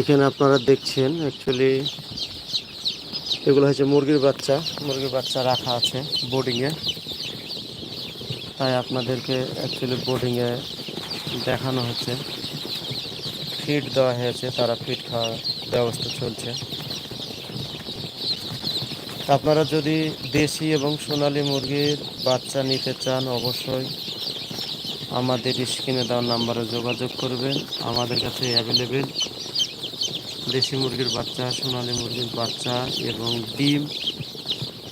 এখানে আপনারা দেখছেন অ্যাকচুয়ালি এগুলো হচ্ছে মুরগির বাচ্চা। মুরগির বাচ্চা রাখা আছে বোর্ডিংয়ে তাই আপনাদেরকে অ্যাকচুয়ালি বোর্ডিংয়ে দেখানো হচ্ছে। ফিড দেওয়া হয়েছে, তারা ফিড খাওয়ার ব্যবস্থা চলছে। আপনারা যদি দেশি এবং সোনালি মুরগির বাচ্চা নিতে চান, অবশ্যই আমাদের স্ক্রিনে দেওয়ার নাম্বারে যোগাযোগ করবেন। আমাদের কাছে অ্যাভেলেবেল দেশি মুরগির বাচ্চা, সোনালি মুরগির বাচ্চা এবং ডিম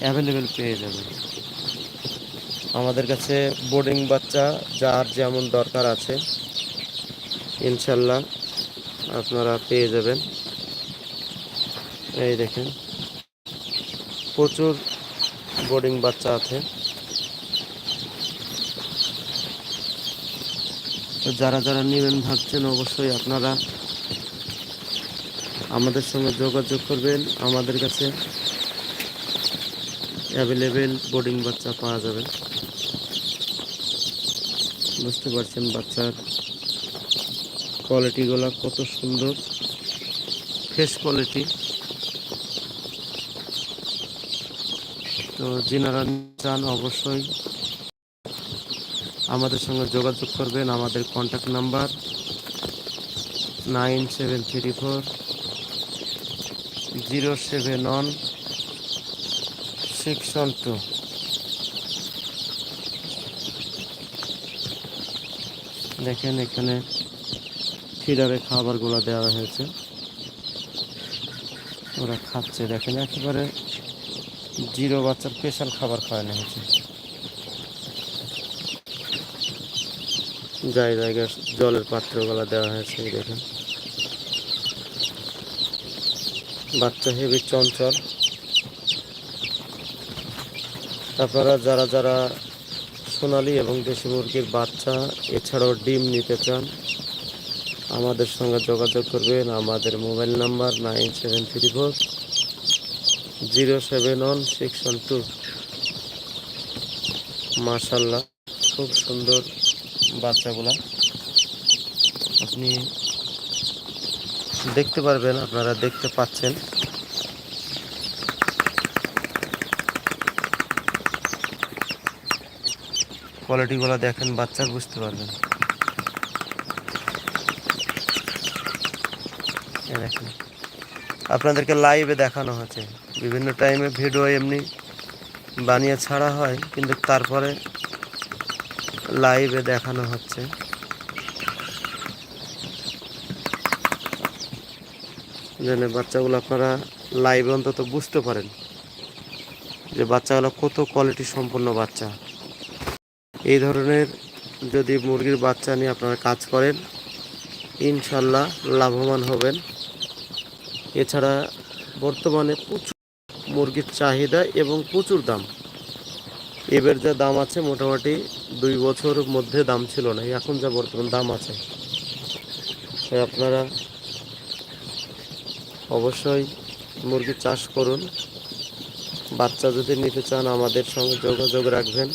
অ্যাভেলেবেল পেয়ে যাবেন আমাদের কাছে বোর্ডিং বাচ্চা, যার যেমন দরকার আছে, ইনশাল্লাহ আপনারা পেয়ে যাবেন। এই দেখেন, প্রচুর বোর্ডিং বাচ্চা আছে। তো যারা যারা নেবেন ভাবছেন, অবশ্যই আপনারা আমাদের সঙ্গে যোগাযোগ করবেন। আমাদের কাছে অ্যাভেলেবেল বোর্ডিং বাচ্চা পাওয়া যাবে। বুঝতে পারছেন বাচ্চার কোয়ালিটিগুলো কত সুন্দর। ফ্রেশ কোয়ালিটি তো যিনারা চান অবশ্যই আমাদের সঙ্গে যোগাযোগ করবেন। আমাদের contact number nine seven three four zero seven one six one two. দেখেন এখানে ফিডারে খাবারগুলো দেওয়া হয়েছে। ওরা খাচ্ছে, দেখেন একেবারে জিরো বাচ্চার স্পেশাল খাবার খাওয়ানো হয়েছে। যাই জায়গায় জলের পাত্রগুলো দেওয়া হয়েছে, দেখেন। বাচ্চা হেবি চঞ্চল। তারপরে যারা যারা সোনালি এবং দেশি মুরগির বাচ্চা, এছাড়াও ডিম নিতে চান, আমাদের সঙ্গে যোগাযোগ করবেন। আমাদের mobile number nine seven three four zero seven one six one two. মার্শাল্লাহ খুব সুন্দর বাচ্চাগুলা। আপনি দেখতে পারবেন, আপনারা দেখতে পাচ্ছেন। কোয়ালিটিগুলো দেখেন, বাচ্চার বুঝতে পারবেন। আপনাদেরকে লাইভে দেখানো হচ্ছে। বিভিন্ন টাইমে ভিডিও এমনি বানিয়ে ছাড়া হয়, কিন্তু তারপরে লাইভে দেখানো হচ্ছে। যেন বাচ্চাগুলো আপনারা লাইভে অন্তত বুঝতে পারেন যে বাচ্চাগুলো কত কোয়ালিটি সম্পন্ন বাচ্চা। এই ধরনের যদি মুরগির বাচ্চা নিয়ে আপনারা কাজ করেন ইনশাল্লাহ লাভবান হবেন। এছাড়া বর্তমানে প্রচুর মুরগির চাহিদা এবং প্রচুর দাম। এবার যা দাম আছে মোটামুটি দুই বছর মধ্যে দাম ছিল না, এখন যা বর্তমান দাম আছে। আপনারা অবশ্যই মুরগি চাষ করুন। বাচ্চা যদি নিতে চান, আমাদের সঙ্গে যোগাযোগ রাখবেন।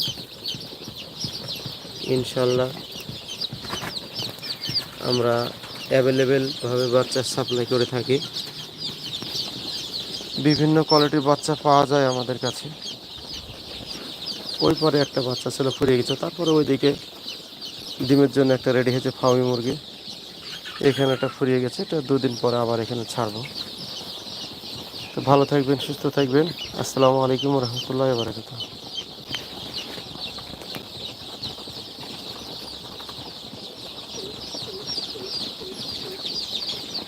ইনশাল্লাহ আমরা অ্যাভেলেবেলভাবে বাচ্চা সাপ্লাই করে থাকি। বিভিন্ন কোয়ালিটির বাচ্চা পাওয়া যায় আমাদের কাছে। ওই পরে একটা বাচ্চা ছিল ফুরিয়ে গেছে, তারপরে ওইদিকে ডিমের জন্য একটা রেডি হয়েছে ফাউমি মুরগি। এখানে একটা ফুরিয়ে গেছে, এটা দুদিন পরে আবার এখানে ছাড়বো। তো ভালো থাকবেন, সুস্থ থাকবেন। আসসালামু আলাইকুম রহমতুল্লাহ বারকাত